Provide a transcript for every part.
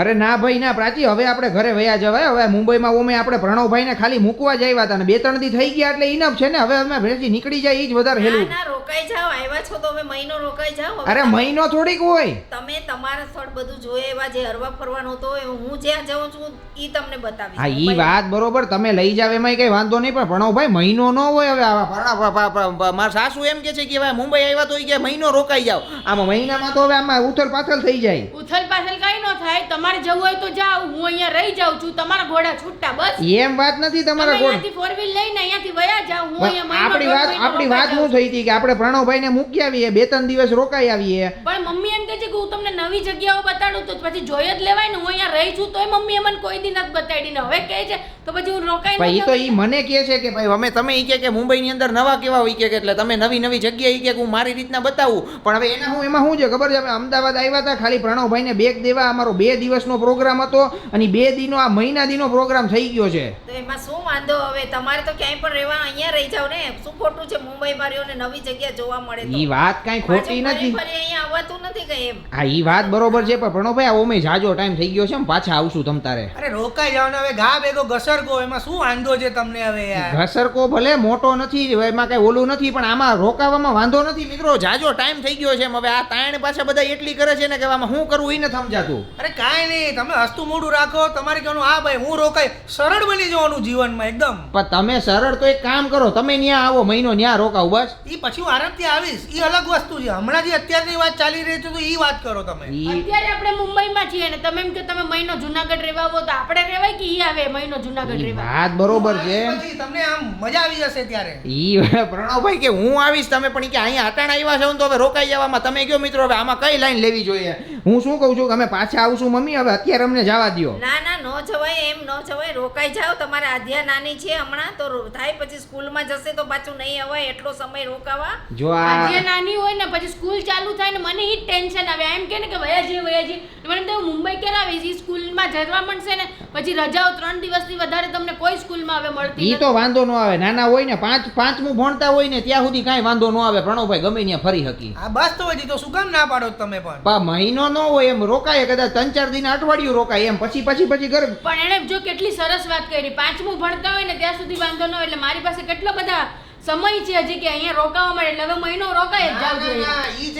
અરે ના ભાઈ ના પ્રાચી હવે આપણે ઘરે વયા જવાય. હવે મુંબઈમાં ઓમે આપણે પ્રણવભાઈને ખાલી મૂકવા જ આવ્યા હતા ને બે ત્રણ દી થઈ ગયા એટલે ઇનફ છે ને હવે અમે ભેજી નીકળી જાય એ જ વધારે હેલું. ના રોકાઈ જાવ આવ્યા છો તો હવે મહિનો રોકાઈ જાવ અરે મહિનો થોડીક હોય. તમે તમારા સ્થળ બધું જોયે એવા જે હરવા ફરવાનો હતો એ હું જ્યાં જાઉં છું ઈ તમને બતાવી હા ઈ વાત બરોબર તમે લઈ જાવ એમાં કઈ વાંધો નહીં પણ પ્રણવભાઈ મહિનો ન હોય હવે આવા. મારા સાસુ એમ કે છે કે ભાઈ મુંબઈ આવ્યા તો ઈ કે મહિનો રોકાઈ જાવ આમાં મહિનામાં તો હવે આમાં ઉથલ પાથલ થઈ જાય. ઉથલ પાથલ કઈ ન થાય તમારે જવું હોય તો જાઓ. હું અહીંયા રહી જાઉં છું. તમારા ઘોડા છૂટતા બસ. એમ વાત નથી તમારા ઘોડા ફોર વ્હીલ લઈને અહીંયાથી વયા જાઉં હું અહીંયા આપણી વાત આપણી વાત હું થઈ હતી કે આપણે પ્રણવભાઈને મૂકી આવીએ? બે ત્રણ દિવસ રોકાઈ આવીએ. પણ મમ્મી એમ કહે છે કે હું તમને નવી જગ્યાઓ બતાડું તો પછી જોઈ જ લેવાય ને. હું અહીંયા રહી છું તોય મમ્મી મને કોઈ દી નથી બતાડી ને. હવે કહે છે તો પછી હું રોકાઈ ન ભાઈ તો એ મને કહે છે કે ભાઈ અમે તમે ઈ કે કે મુંબઈની અંદર નવા કેવા હોય કે એટલે તમે નવી નવી જગ્યાએ કે હું મારી રીતના બતાવું. પણ હવે એના હું એમાં શું છે ખબર છે? અમે અમદાવાદ આવ્યા હતા ખાલી પ્રણવભાઈને બેગ દેવા અમારો બે દિવસનો પ્રોગ્રામ હતો અને બે દિનો આ મહિના દિનો પ્રોગ્રામ થઈ ગયો છે. તો એમાં શું વાંધો? હવે તમારે તો ક્યાંય પણ રહેવા અહીંયા રહી જાવ ને. શું ખોટું છે? મુંબઈ ને નવી જગ્યા જોવા મળે તો. ઈ વાત કાંઈ ખોટી નથી. અહીંયા આવવાતું કઈ એમ? હા ઈ વાત બરોબર છે પણ પ્રણવભાઈ આ ઓમે જાજો ટાઈમ થઈ ગયો છે એમ પાછા આવશું તમ તારે. અરે રોકાઈ જાવ ને હવે ઘા ભેગો ઘસરકો એમાં શું વાંધો છે તમને હવે યાર? ઘસરકો ભલે મોટો નથી એમાં કઈ ઓલું નથી પણ આમાં રોકાવામાં વાંધો નથી. મિત્રો જાજો ટાઈમ થઈ ગયો છે એમ. હવે આ તાણ પાછા બધા એટલી કરે છે ને કે આમાં શું કરવું ઈ નથી સમજાતું. અરે કાંઈ નહીં તમે હસતું મોઢું રાખો તમારે કહેવાનું આ ભાઈ હું રોકાઈ. સરળ બની જવાનું જીવનમાં એકદમ. પણ તમે સરળ તો એક કામ કરો તમે ન્યા આવો મહિનો ન્યા રોકાવ બસ. એ પછી હું આરામથી આવીશ. એ અલગ વસ્તુ છે. હમણાં જે અત્યારની વાત ચાલી રહી છે તો એ વાત કરો તમે. અત્યારે આપણે મુંબઈમાં છીએ ને તમે એમ કે તમે મહિનો જુનાગઢ રહેવા આવો તો આપણે રહેવાય કે ઈ આવે મહિનો જુનાગઢ ઈ રહેવા? વાત બરોબર છે. પછી તમને આમ મજા આવી જશે ત્યારે. ઈ પ્રણવભાઈ કે હું આવીશ તમે પણ કે અહીંયા અટાણા આવ્યા છો તો હવે રોકાઈ જવામાં. તમે કયો મિત્રો હવે આમાં કઈ લાઈન લેવી જોઈએ? હું શું કહું છું કે અમે પાછા આવશું મમ્મી હવે અત્યારે અમને જવા દો ના ના ન જવાય એમ ન જવાય રોકાઈ જાઓ. તમારે આધ્યા નાની છે હમણાં તો થાય પછી સ્કૂલમાં જશે તો પાછું નહીં અવાય એટલો સમય રોકાવા. જો આધ્યા નાની હોય ને પછી સ્કૂલ ચાલુ થાય ને મને ઈ જ ટેન્શન આવે. એમ કે ને કે વયા જઈએ વયા જઈએ. મને તો મુંબઈ ક્યારે આવી ઈ સ્કૂલમાં જવા મળશે ને પછી રજાઓ ત્રણ દિવસથી વધારે તમને કોઈ સ્કૂલમાં હવે મળતી એ તો વાંધો ન આવે. નાના હોય ને પાંચ પાંચમું ભણતા હોય ને ત્યાં સુધી કાંઈ વાંધો ન આવે. પ્રણવભાઈ ગમે ત્યાં ફરી હકી આ બસ તો હજી તો શું કામ ના પાડો તમે પણ? પા મહિનો ન હોય એમ રોકાય. કદાચ ત્રણ ચાર દિન અઠવાડિયું રોકાય. એમ પછી પછી પછી ઘર પણ એણે જો કેટલી સરસ વાત કરી. પાંચમું ભણતા હોય ને ત્યાં સુધી વાંધો ન હોય. એટલે મારી પાસે કેટલા બધા સમય છે હજી કે અહીંયા રોકાવા માટે એટલે હવે મહિનો રોકાય જ જાવ જોઈએ.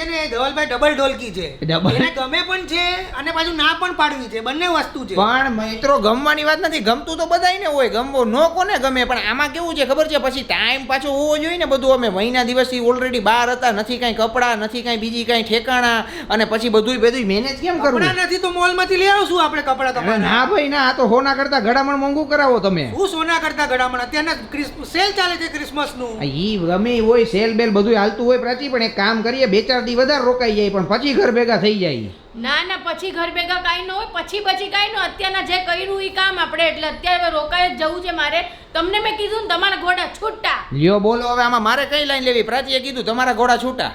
છે ને ધવલભાઈ ડબલ ઢોલકી છે. Double. એને ગમે પણ છે અને પાછું ના પણ પાડવી છે બંને વસ્તુ છે. પણ મિત્રો ગમવાની વાત નથી. ગમતું તો બધાયને હોય ગમવો ન કોને ગમે પણ આમાં કેવું છે ખબર છે? પછી ટાઈમ પાછો હોવો જોઈએ ને બધું. અમે મહિના દિવસથી ઓલરેડી બહાર હતા નથી કાંઈ કપડાં નથી કાંઈ બીજી કાંઈ ઠેકાણા અને પછી બધું બધું મેનેજ કેમ કરવું કપડાં નથી તો મોલમાંથી લઈ આવશું આપણે કપડાં અરે તમારે. ના ભાઈ ના આ તો હોના કરતા ઘડામણ મોંઘું કરાવો તમે. હું સોના કરતા ગળામણ? અત્યારના સેલ ચાલે છે ક્રિસમસનું. આ ઈ ગમે ઈ હોય સેલ બેલ બધું હાલતું હોય પ્રાચી પણ એક કામ કરીએ બે ચાર દી વધારે રોકાઈ જાય પણ પછી ઘર ભેગા થઈ જાય. ના ના પછી ઘર ભેગા કાંઈ ન હોય પછી પછી કાંઈ ન અત્યારના જે કર્યું એ કામ આપણે એટલે અત્યારે રોકાય જ જવું છે મારે. તમને મેં કીધું ને તમારા ઘોડા છૂટા. લ્યો બોલો હવે આમાં મારે કઈ લાઈન લેવી? પ્રાચીએ કીધું તમારા ઘોડા છૂટા.